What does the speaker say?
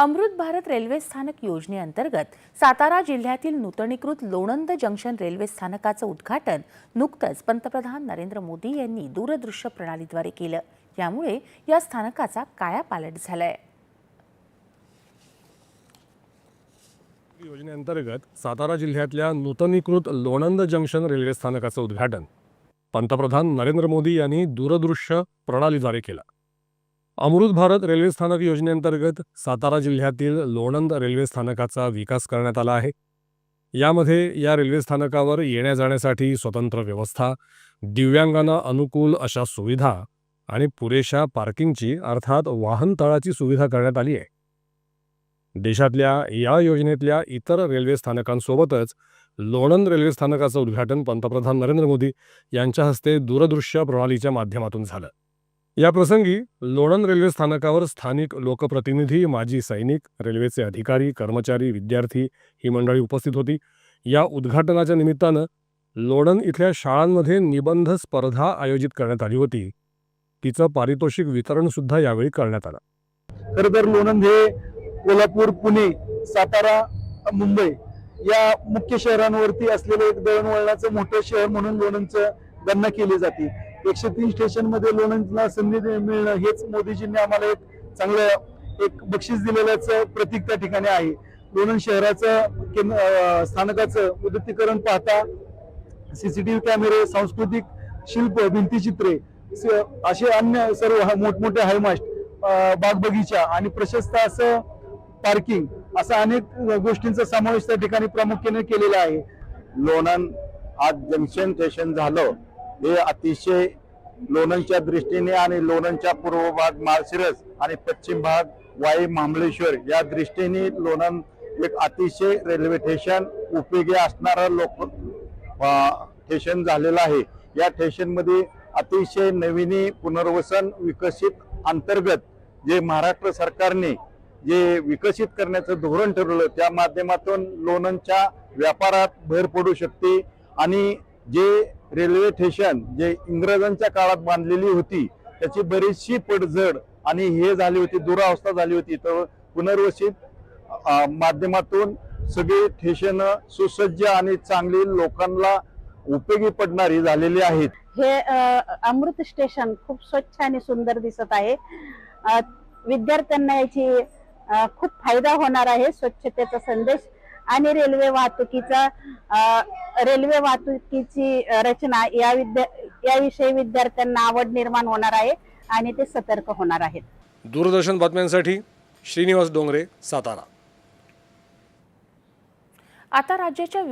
Amrit Bharat railway स्थानक योजनेअंतर्गत सातारा जिल्ह्यातील नूतनीकृत लोणंद जंक्शन रेल्वे स्थानकाचं उद्घाटन नुकतंच पंतप्रधान नरेंद्र मोदी यांनी दूरदृश्य प्रणालीद्वारे केलं. यामुळे या स्थानकाचा कायापालट झालाय. योजनेअंतर्गत सातारा जिल्ह्यातल्या नूतनीकृत लोणंद जंक्शन रेल्वे स्थानकाचं उद्घाटन पंतप्रधान नरेंद्र मोदी यांनी दूरदृश्य प्रणालीद्वारे केलं. अमृत भारत रेल्वे स्थानक योजनेअंतर्गत सातारा जिल्ह्यातील लोणंद रेल्वे स्थानकाचा विकास करण्यात आला आहे. यामध्ये या रेल्वे स्थानकावर येण्या जाण्यासाठी स्वतंत्र व्यवस्था दिव्यांगांना अनुकूल अशा सुविधा आणि पुरेशा पार्किंगची अर्थात वाहनतळाची सुविधा करण्यात आली आहे. देशातल्या या योजनेतल्या इतर रेल्वे स्थानकांसोबतच लोणंद रेल्वे स्थानकाचं उद्घाटन पंतप्रधान नरेंद्र मोदी यांच्या हस्ते दूरदृश्य प्रणालीच्या माध्यमातून झालं. या प्रसंगी लोणंद रेल्वे स्थानकावर स्थानिक लोकप्रतिनिधी माजी सैनिक रेल्वेचे अधिकारी कर्मचारी विद्यार्थी ही मंडळी उपस्थित होती. या उद्घाटनाच्या निमित्तानं लोणंद इथल्या शाळांमध्ये निबंध स्पर्धा आयोजित करण्यात आली होती. तिचं पारितोषिक वितरण सुद्धा यावेळी करण्यात आलं. खर तर लोणंद हे कोल्हापूर पुणे सातारा मुंबई या मुख्य शहरांवरती असलेलं एक दळणवळणाचं मोठं शहर म्हणून लोणंदचं गणना केली जाते. एकशे तीन स्टेशनमध्ये लोणंदला संधी मिळणं हेच मोदीजींनी आम्हाला एक चांगलं एक बक्षीस दिलेल्याच प्रतीक त्या ठिकाणी आहे. लोणंद शहराचं केंद्र स्थानकाचं मुदतीकरण पाहता सीसीटीव्ही कॅमेरे सांस्कृतिक शिल्प भिंतीचित्रे स- असे अन्य सर्व मोठमोठे हायमास्ट बाग बगीचा आणि प्रशस्त असं पार्किंग असा अनेक गोष्टींचा समावेश त्या ठिकाणी प्रामुख्याने केलेला आहे. लोणंद आज जंक्शन स्टेशन झालं. हे अतिशय लोणंदच्या दृष्टीने आणि लोणंदच्या पूर्व भाग माळशिरस आणि पश्चिम भाग वाई महाबळेश्वर या दृष्टीने लोणंद एक अतिशय रेल्वे स्टेशन उपयोगी असणारं लोक स्टेशन झालेलं आहे. या स्टेशनमध्ये अतिशय नवीनी पुनर्वसन विकसित अंतर्गत जे महाराष्ट्र सरकारने जे विकसित करण्याचं धोरण ठरवलं त्या माध्यमातून लोणंदच्या व्यापारात भर पडू शकते आणि जे रेल्वे स्टेशन जे इंग्रजांच्या काळात बांधलेली होती त्याची बरीचशी पडझड आणि हे झाली होती दुरावस्था झाली होती. तर पुनर्वसित माध्यमातून सगळी स्टेशन सुसज्ज आणि चांगली लोकांना उपयोगी पडणारी झालेली आहेत. हे अमृत स्टेशन खूप स्वच्छ आणि सुंदर दिसत आहे. विद्यार्थ्यांना याची खूप फायदा होणार आहे स्वच्छतेचा संदेश. आणि रेल्वे वाहतुकीचा अ, रेल्वे वाहतुकीची रचना या विद्या याविषयी विद्यार्थ्यांना आवड निर्माण होणार आहे आणि ते सतर्क होणार आहेत. दूरदर्शन बातम्यांसाठी श्रीनिवास डोंगरे सातारा. आता राज्याच्या